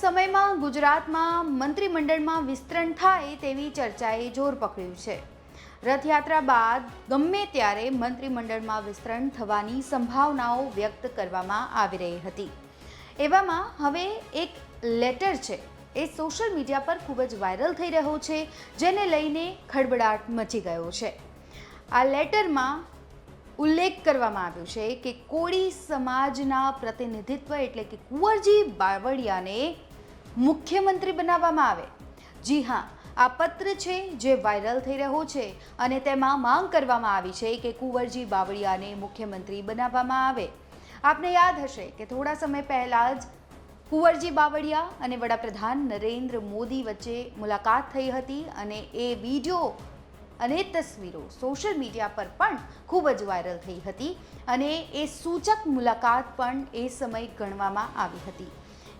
સમયમાં ગુજરાતમાં મંત્રીમંડળમાં વિસ્તરણ થાય તેવી ચર્ચાએ જોર પકડ્યું છે. રથયાત્રા બાદ ગમે ત્યારે મંત્રીમંડળમાં વિસ્તરણ થવાની સંભાવનાઓ વ્યક્ત કરવામાં આવી રહી હતી. એવામાં હવે એક લેટર છે, એ સોશિયલ મીડિયા પર ખૂબ જ વાયરલ થઈ રહ્યો છે, જેને લઈને ખડબડાટ મચી ગયો છે. આ લેટરમાં ઉલ્લેખ કરવામાં આવ્યો છે કે કોળી સમાજના પ્રતિનિધિત્વ એટલે કે કુંવરજી બાવળિયાને મુખ્યમંત્રી બનાવવામાં આવે. જી હા, આ પત્ર છે જે વાયરલ થઈ રહ્યો છે અને તેમાં માંગ કરવામાં આવી છે કે કુંવરજી બાવળિયાને મુખ્યમંત્રી બનાવવામાં આવે. આપને યાદ હશે કે થોડા સમય પહેલાં જ કુંવરજી બાવળિયા અને વડાપ્રધાન નરેન્દ્ર મોદી વચ્ચે મુલાકાત થઈ હતી અને એ વીડિયો અને તસવીરો સોશિયલ મીડિયા પર પણ ખૂબ જ વાયરલ થઈ હતી અને એ સૂચક મુલાકાત પણ એ સમય ગણવામાં આવી હતી.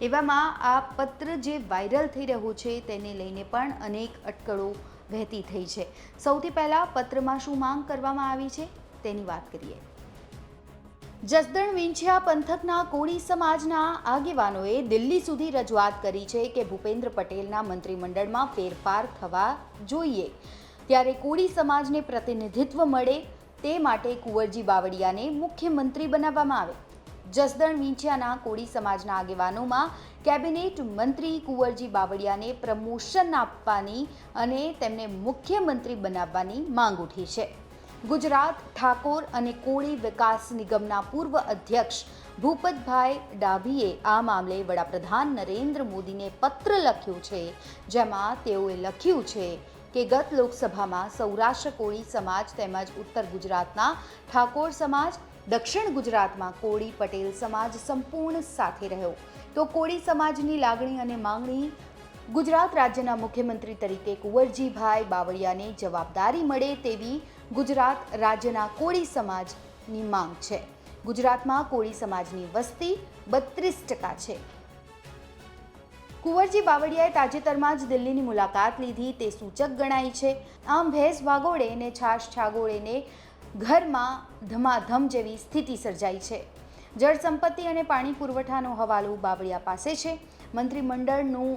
એવામાં આ પત્ર જે વાયરલ થઈ રહ્યું છે તેને લઈને પણ અનેક અટકળો વહેતી થઈ છે. સૌથી પહેલાં પત્રમાં શું માંગ કરવામાં આવી છે તેની વાત કરીએ. જસદણ વિંછિયા પંથકના કોળી સમાજના આગેવાનોએ દિલ્હી સુધી રજૂઆત કરી છે કે ભૂપેન્દ્ર પટેલના મંત્રીમંડળમાં ફેરફાર થવા જોઈએ. ત્યારે કોળી સમાજને પ્રતિનિધિત્વ મળે તે માટે કુંવરજી બાવળિયાને મુખ્યમંત્રી બનાવવામાં આવે. જસદણ વિંછિયાના કોળી સમાજના આગેવાનોમાં કેબિનેટ મંત્રી કુંવરજી બાવળિયાને પ્રમોશન આપવાની અને તેમને મુખ્યમંત્રી બનાવવાની માંગ ઉઠી છે. ગુજરાત ઠાકોર અને કોળી વિકાસ નિગમના પૂર્વ અધ્યક્ષ ભૂપતભાઈ ડાભીએ આ મામલે વડાપ્રધાન નરેન્દ્ર મોદીને પત્ર લખ્યું છે, જેમાં તેઓએ લખ્યું છે કે ગત લોકસભામાં સૌરાષ્ટ્ર કોળી સમાજ તેમજ ઉત્તર ગુજરાતના ઠાકોર સમાજ દક્ષિણ ગુજરાતમાં કોળી પટેલ સમાજ સંપૂર્ણ સાથે રહ્યો. તો કોળી સમાજની લાગણી અને માંગણી ગુજરાત રાજ્યના મુખ્યમંત્રી તરીકે કુંવરજીભાઈ બાવળિયાને જવાબદારી મળે તેવી ગુજરાત રાજ્યના કોળી સમાજની માંગ છે. ગુજરાતમાં કોળી સમાજની વસ્તી બત્રીસ ટકા છે. કુંવરજી બાવળિયાએ તાજેતરમાં જ દિલ્હીની મુલાકાત લીધી, તે સૂચક ગણાય છે. આમ ભેંસ વાગોળે ને છાશ છાગોળેને ઘરમાં ધમાધમ જેવી સ્થિતિ સર્જાઈ છે. જળ સંપત્તિ અને પાણી પુરવઠાનો હવાલો બાવળિયા પાસે છે. મંત્રીમંડળનું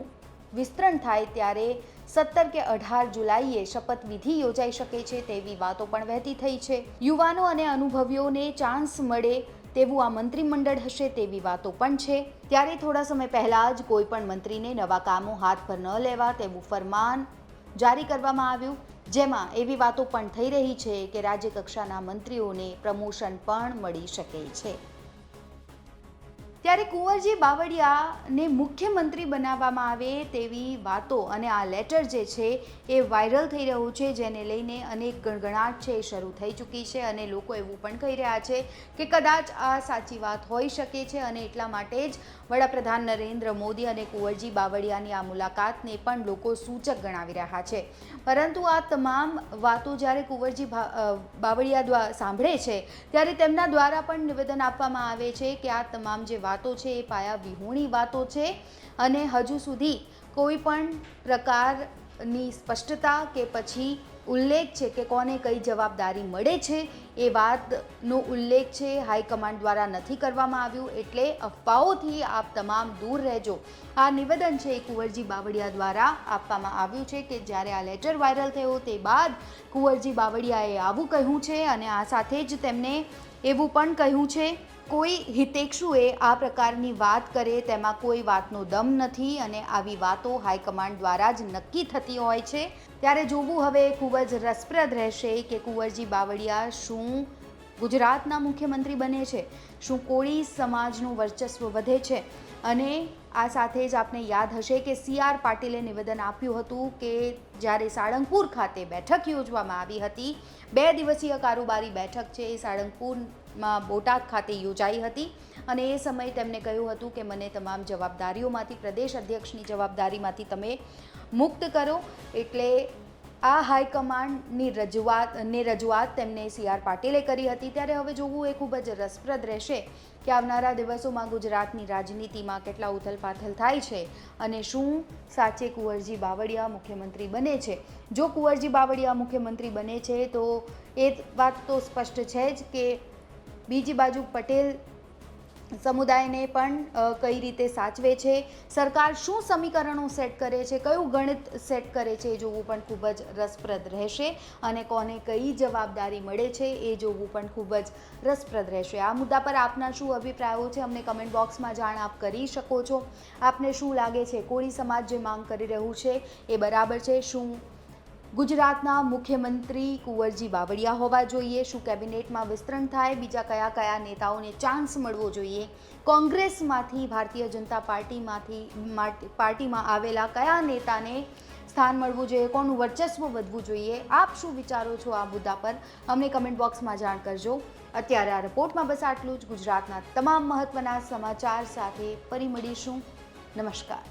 વિસ્તરણ થાય ત્યારે સત્તર કે અઢાર જુલાઈએ શપથવિધિ યોજાઈ શકે છે તેવી વાતો પણ વહેતી થઈ છે. યુવાનો અને અનુભવીઓને ચાન્સ મળે તેવું આ મંત્રીમંડળ હશે તેવી વાતો પણ છે. ત્યારે થોડા સમય પહેલાં જ કોઈ પણ મંત્રીને નવા કામો હાથ પર ન લેવા તેવું ફરમાન જારી કરવામાં આવ્યું. જેમાં એવી વાતો પણ થઈ રહી છે કે રાજ્યકક્ષાના મંત્રીઓને પ્રમોશન પણ મળી શકે છે. ત્યારે કુંવરજી બાવળિયાને મુખ્યમંત્રી બનાવવામાં આવે તેવી વાતો અને આ લેટર જે છે એ વાયરલ થઈ રહ્યું છે, જેને લઈને અનેક ગણગણાટ છે એ શરૂ થઈ ચૂકી છે અને લોકો એવું પણ કહી રહ્યા છે કે કદાચ આ સાચી વાત હોઈ શકે છે અને એટલા માટે જ વડાપ્રધાન નરેન્દ્ર મોદી અને કુંવરજી બાવળિયાની આ મુલાકાતને પણ લોકો સૂચક ગણાવી રહ્યા છે. પરંતુ આ તમામ વાતો જ્યારે કુંવરજી બાવળિયા દ્વારા સાંભળે છે, ત્યારે તેમના દ્વારા પણ નિવેદન આપવામાં આવે છે કે આ તમામ જે વાતો છે એ પાયા વિહોણી વાતો છે અને હજુ સુધી કોઈ પણ પ્રકારની સ્પષ્ટતા કે પછી ઉલ્લેખ છે કે કોને કઈ જવાબદારી મળે છે એ વાતનો ઉલ્લેખ છે. હાઈકમાન્ડ દ્વારા નથી કરવામાં આવ્યું એટલે અફવાઓથી આપ તમામ દૂર રહેજો. આ નિવેદન છે એ કુંવરજી બાવળિયા દ્વારા આપવામાં આવ્યું છે કે જ્યારે આ લેટર વાયરલ થયો તે બાદ કુંવરજી બાવળિયાએ આવું કહ્યું છે અને આ સાથે જ તેમને એવું પણ કહ્યું છે, કોઈ હિતેક્ષુએ આ પ્રકારની વાત કરે તેમાં કોઈ વાતનો દમ નથી અને આવી વાતો હાઈકમાન્ડ દ્વારા જ નક્કી થતી હોય છે. ત્યારે જોવું હવે ખૂબ જ રસપ્રદ રહેશે કે કુંવરજી બાવળિયા શું ગુજરાતના મુખ્યમંત્રી બને છે, શું કોળી સમાજનું વર્ચસ્વ વધે છે? અને આ સાથે જ આપને યાદ હશે કે સી આર પાટીલે નિવેદન આપ્યું હતું કે જ્યારે સાળંગપુર ખાતે બેઠક યોજવામાં આવી હતી, બે દિવસીય કારોબારી બેઠક છે એ સાળંગપુરમાં બોટાદ ખાતે યોજાઈ હતી. અને એ સમયે તેમણે કહ્યું હતું કે મને તમામ જવાબદારીઓમાંથી, પ્રદેશ અધ્યક્ષની જવાબદારીમાંથી તમે મુક્ત કરો. એટલે આ હાઈકમાન્ડની રજૂઆત ને રજૂઆત તેમને સી આર પાટીલે કરી હતી. ત્યારે હવે જોવું એ ખૂબ જ રસપ્રદ રહેશે કે આવનારા દિવસોમાં ગુજરાતની રાજનીતિમાં કેટલા ઉથલપાથલ થાય છે અને શું સાચે કુંવરજી બાવળિયા મુખ્યમંત્રી બને છે. જો કુંવરજી બાવળિયા મુખ્યમંત્રી બને છે તો એ વાત તો સ્પષ્ટ છે જ કે બીજી બાજુ પટેલ સમુદાયને પણ કઈ રીતે સાચવે છે? સરકાર શું સમીકરણો સેટ કરે છે? કયું ગણિત સેટ કરે છે એ જોવું પણ ખૂબ જ રસપ્રદ રહેશે. અને કોને કઈ જવાબદારી મળે છે એ જોવું પણ ખૂબ જ રસપ્રદ રહેશે. આ મુદ્દા પર આપના શું અભિપ્રાયો છે? અમને કમેન્ટ બોક્સમાં જાણ આપ કરી શકો છો. આપને શું લાગે છે? કોળી સમાજ જે માંગ કરી રહ્યું છે એ બરાબર છે. શું ગુજરાતના મુખ્યમંત્રી કુંવરજી બાવળિયા હોવા જોઈએ. શું કેબિનેટમાં વિસ્તરણ થાય? બીજા કયા કયા નેતાઓને ચાન્સ મળવો જોઈએ? કોંગ્રેસમાંથી, ભારતીય જનતા પાર્ટીમાંથી પાર્ટીમાં આવેલા કયા નેતાને સ્થાન મળવું જોઈએ? કોનું વર્ચસ્વ વધવું જોઈએ? આપ શું વિચારો છો આ મુદ્દા પર? અમને કમેન્ટ બોક્સમાં જાણ કરજો. અત્યારે આ રિપોર્ટમાં બસ આટલું જ. ગુજરાતના તમામ મહત્ત્વના સમાચાર સાથે ફરી મળીશું. નમસ્કાર.